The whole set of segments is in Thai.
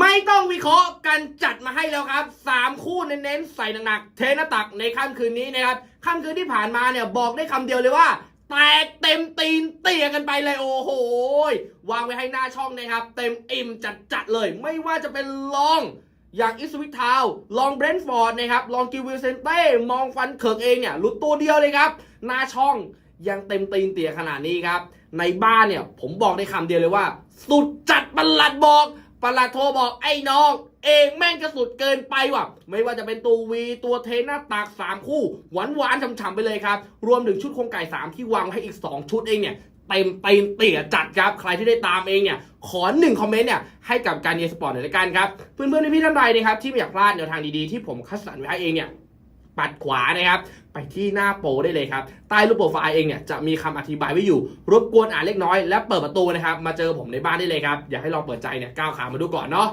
ไม่ต้องวิเคราะห์กันจัดมาให้แล้วครับสามคู่เน้นๆใส่หนักๆเทนตักในค่ำคืนนี้นะครับค่ำคืนที่ผ่านมาเนี่ยบอกได้คำเดียวเลยว่าแตกเต็มตีนเตี่ยกันไปเลยโอ้โหวางไว้ให้หน้าช่องนะครับ เต็มอิ่มจัดๆเลย ไม่ว่าจะเป็นลองอย่างอิสวิททาว ลองเบรนท์ฟอร์ดนะครับ ลองกิวิลเซนเต้ มองฟันเขิกเองเนี่ยหลุดตัวเดียวเลยครับ หน้าช่องยังเต็มตีนเตี่ยขนาดนี้ครับ ในบ้านเนี่ยผมบอกได้คำเดียวเลยว่า สุดจัดประหลัดบอก ปลาโทรบอกไอ้น้อง เองแม่งจะสุดเกินไปว่ะ ไม่ว่าจะเป็นตัววีตัวเทนหน้าตาก3คู่ หวานหวานๆฉ่ำๆไปเลยครับ รวมถึงชุดโครงไก่ 3 ที่วางให้อีก 2 ชุดเองเนี่ยเต็มเต็มเตี่ยจัดครับ ใครที่ได้ตามเองเนี่ย ขอหนึ่งคอมเมนต์เนี่ย ให้กับการเยสปอร์ตหน่อยละกันครับ เพื่อนๆพี่ๆท่านใดนะครับ ที่ไม่อยากพลาดแนวทางดีๆ ที่ผมคัดสรรไว้ให้เองเนี่ย ปัดขวานะครับ ไปที่หน้าโปรได้เลยครับ ใต้รูปโปรไฟล์เองเนี่ยจะมีคำอธิบายไว้อยู่ รบกวนอ่านเล็กน้อย และเปิดประตูนะครับ มาเจอผมในบ้านได้เลยครับ อยากให้ลองเปิดใจเนี่ยก้าวขามาดูก่อนเนาะ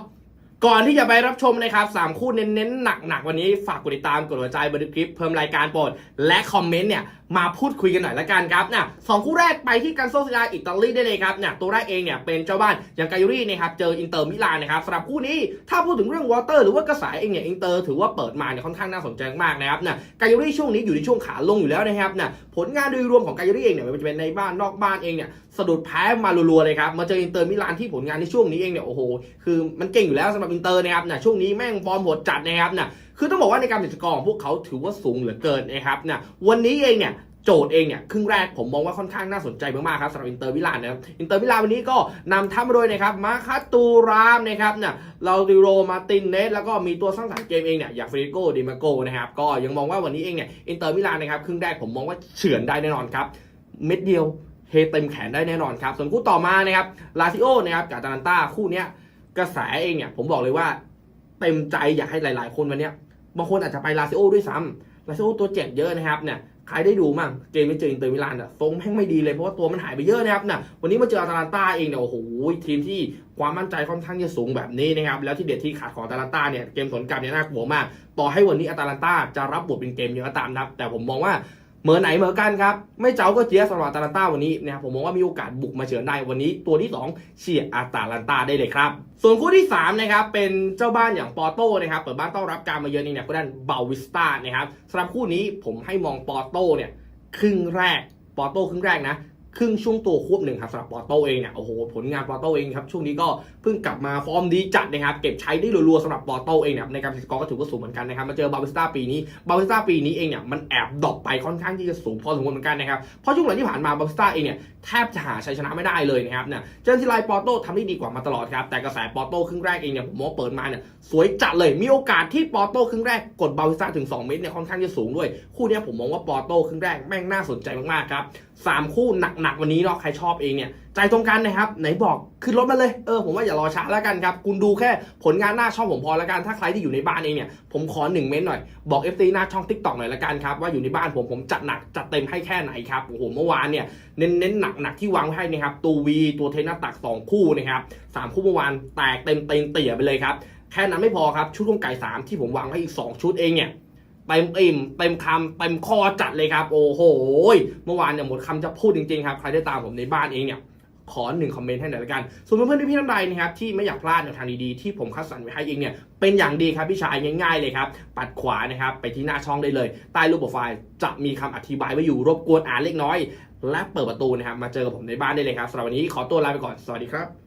ก่อนที่จะไปรับชมนะครับสามคู่เน้นๆหนักๆวันนี้ฝากกดติดตามกดหัวใจบนคลิปเพิ่มรายการโปรดและคอมเมนต์เนี่ยมาพูดคุยกันหน่อยละกันครับน่ะสองคู่แรกไปที่กันโซซิลาอิตาลีได้เลยครับเนี่ยตัวแรกเองเนี่ยเป็นเจ้าบ้านอย่างกายูรี่นะครับเจออินเตอร์มิลานนะครับสำหรับคู่นี้ถ้าพูดถึงเรื่องวอเตอร์หรือว่ากระแสเองเนี่ยอินเตอร์ถือว่าเปิดมาเนี่ยค่อนข้างน่าสนใจมากนะครับนี่ยกายูรี่ช่วงนี้อยู่ในช่วงขาลงอยู่แล้วนะครับนี่ยผลงานโดยรวมของกายูรี่เองเนี่ยไม่ว่าจะเป็นในบ้านนอกบ้านเองเนี่ยสะดุดแพ้มารัวๆเลยครับมาเจออินเตอร์มิลานที่ผลงานในช่วงนี้เองเนี่ยโอ้โหคือมันเก่งอยู่แล้วสำหรับอินเตอร์นะครับเนี่ยช่วงนี้แม่งฟอร์มโหดจัดนะครับเนี่ยคือต้องบอกว่าในการเป็นสกอร์ของพวกเขาถือว่าสูงเหลือเกินนะครับเนี่ยวันนี้เองเนี่ยโจทย์เองเนี่ยครึ่งแรกผมมองว่าค่อนข้างน่าสนใจมากๆครับสำหรับอินเตอร์มิลานนะครับอินเตอร์มิลานวันนี้ก็นำทัพมาโดยนะครับมาคัตตูรามนะครับเนี่ยเราดิโรมาตินเนสแล้วก็มีตัวสร้างสรรค์เกมเองเนี่ยอย่างเฟรดิโกดิมาโกนะครับก็ยังมองว่าวันนี้เองเนี่ยอินเตอร์มิลานนะครับครึ่งแรกผมมองว่าเฉือนได้แน่นอนครับเม็ดเดียวเฮเต็มแขนได้แน่นอนครับส่วนคู่ต่อมานะครับลาซิโอนะครับกับตาลันตาคู่เนี้ย กระแสเองเนี่ยผมบอกเลยว่า เต็มใจอยากให้หลาย ๆ คนวันนี้บางคนอาจจะไปลาซิโอด้วยซ้ำลาซิโอตัวเจ็บเยอะนะครับเนี่ยใครได้ดูมั่งเกมไม่เจออินเตอร์มิลานอะทรงแม่งไม่ดีเลยเพราะว่าตัวมันหายไปเยอะนะครับเนี่ยวันนี้มาเจออาตาลันตาเองเนี่ยโอ้โหทีมที่ความมั่นใจค่อนข้างจะสูงแบบนี้นะครับแล้วที่เด็ดที่ขาดของอาตาลันตาเนี่ยเกมสวนกลับเนี่ยน่ากลัวมาก ต่อให้วันนี้อาตาลันตาจะรับบทเป็นเกมเยอะก็ตามนะแต่ผมมองว่า เหมือนไหนเหมือนกันครับ ไม่เจ้าก็เจียสำหรับอาตาลันตาวันนี้นะครับผมมองว่ามีโอกาสบุกมาเฉือนได้วันนี้ตัวที่ 2 เชียร์อาตาลันตาได้เลยครับ ส่วนคู่ที่3นะครับเป็นเจ้าบ้านอย่างปอโต้นะครับเปิดบ้านต้อนรับการมาเยือนเองเนี่ยก็ด้านเบลวิสตานะครับสำหรับคู่นี้ผมให้มองปอโต้เนี่ยครึ่งแรกปอโต้ครึ่งแรกนะ ครึ่งช่วงตัวควบหนึ่งครับสำหรับปอร์โตเองเนี่ยโอ้โหผลงานปอร์โตเองครับช่วงนี้ก็เพิ่งกลับมาฟอร์มดีจัดนะครับเก็บใช้ได้รัวๆสำหรับปอร์โตเองเนี่ยในการสกอร์ก็ถือว่าสูงเหมือนกันนะครับมาเจอบาวิสตาปีนี้บาวิสตาปีนี้เองเนี่ยมันแอบดรอปไปค่อนข้างที่จะสูงพอสมควรเหมือนกันนะครับเพราะช่วงหลังที่ผ่านมาบาวิสตาเองเนี่ยแทบจะหาชัยชนะไม่ได้เลยนะครับเนี่ยเจอทีไรปอร์โตทำได้ดีกว่ามาตลอดครับแต่กระแสปอร์โตครึ่งแรกเองเนี่ยผมมองว่าเปิดมาเนี่ยสวยจัดเลยมีโอกาสที่ปอร์โตครึ่งแรกกดบาวิสตาถึง 2 เมตรเนี่ยค่อนข้างจะสูงด้วย คู่นี้ผมมองว่าปอโตครึ่งแรกแม่งน่าสนใจมากๆครับสามคู่หนักๆวันนี้เนาะใครชอบเองเนี่ยใจตรงกันนะครับ ไหนบอกขึ้นรถมาเลยเออผมว่าอย่ารอช้าแล้วกันครับ คุณดูแค่ผลงานหน้าช่องผมพอแล้วกัน ถ้าใครที่อยู่ในบ้านเองเนี่ยผมขอหนึ่งเม้นต์หน่อยบอก FT หน้าช่อง TikTok หน่อยละกันครับว่าอยู่ในบ้านผมผมจัดหนักจัดเต็มให้แค่ไหนครับโอ้โหเมื่อวานเนี่ยเน้นเน้นหนักหนักที่วางไว้ให้นะครับตัววีตัวเทนหน้าตักสองคู่นะครับสามคู่เมื่อวานแตกเต็มเต็มเตี่ยไปเลยครับแค่นั้นไม่พอครับชุดของไก่สามที่ผมวางไว้อีก 2 ชุดเองเนี่ย เต็มอิ่มเต็มคำเต็มคอจัดเลยครับ โอ้โหเมื่อวานเนี่ยหมดคำจะพูดจริงๆครับ ใครได้ตามผมในบ้านเองเนี่ยขอหนึ่งคอมเมนต์ให้หน่อยละกัน ส่วนเพื่อนๆพี่ๆท่านใดนะครับที่ไม่อยากพลาดแนวทางดีๆที่ผมคัดสรรไว้ให้เองเนี่ยเป็นอย่างดีครับพี่ชายง่ายๆเลยครับ ปัดขวานะครับไปที่หน้าช่องได้เลย ใต้รูปโปรไฟล์จะมีคำอธิบายไว้อยู่รบกวนอ่านเล็กน้อย และเปิดประตูนะครับมาเจอกับผมในบ้านได้เลยครับสำหรับวันนี้ขอตัวลาไปก่อนสวัสดีครับ